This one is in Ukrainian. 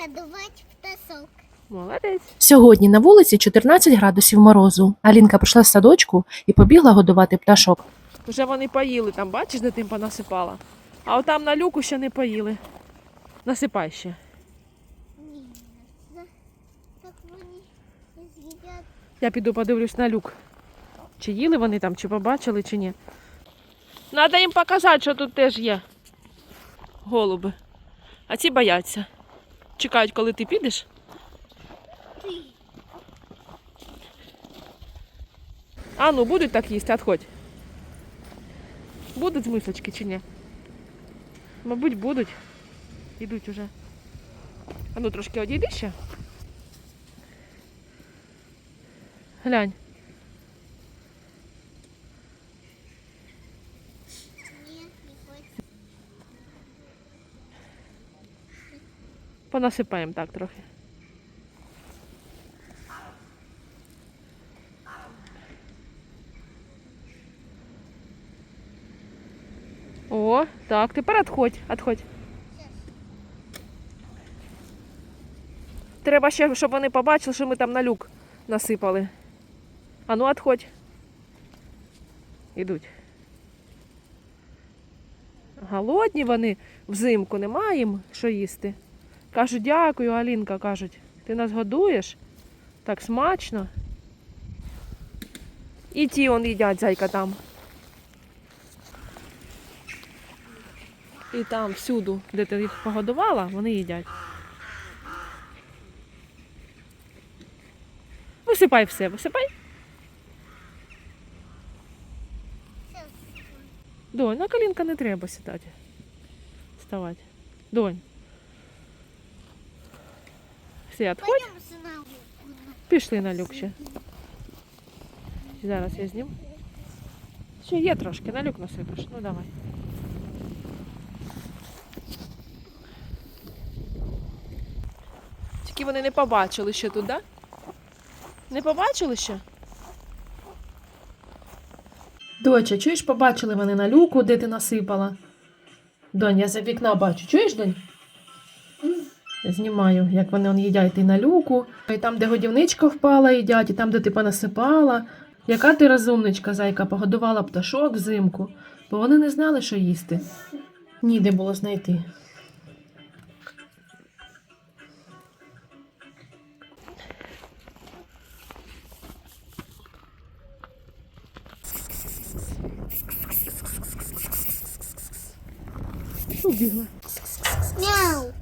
годувати птасок. Молодець. Сьогодні на вулиці 14 градусів морозу. Алінка прийшла з садочку і побігла годувати пташок. Вже вони поїли там, бачиш, де тим понасипала. А отам на люку ще не поїли. Насипай ще. Я піду подивлюсь на люк. Чи їли вони там, чи побачили, чи ні. Надо їм показати, що тут теж є. Голуби. А ці бояться. Чекають, коли ти підеш. А ну будуть так їсти, отходь. Будуть з мисочки чи ні? Мабуть, будуть. Ідуть уже. А ну трошки одійди ще. Глянь. Ні, не хочуть. Понасипаємо так трохи. О, так, тепер відходь, відходь. Треба ще, щоб вони побачили, що ми там на люк насипали. А ну, відходь. Ідуть. Голодні вони взимку, немає їм що їсти. Кажуть, дякую, Алінка, кажуть. Ти нас годуєш? Так смачно. І ті он їдять, зайка там. І там всюду, де ти їх погодувала, вони їдять. Висипай все, висипай. Донь, на колінка не треба сідати. Вставати. Донь. Відходь. Пойдемо. Пішли на люк ще. Зараз я зніму. Ще є трошки, на люк насипеш. Ну давай. Тільки вони не побачили ще тут, да? Не побачили ще? Доча, чуєш, побачили вони на люку, де ти насипала? Донь, я за вікна бачу. Чуєш, донь? Знімаю, як вони он їдять і на люку, і там, де годівничка впала, їдять, і там, де ти понасипала. Яка ти розумничка, зайка, погодувала пташок взимку, бо вони не знали, що їсти. Ніде було знайти. Убігла. Мяу.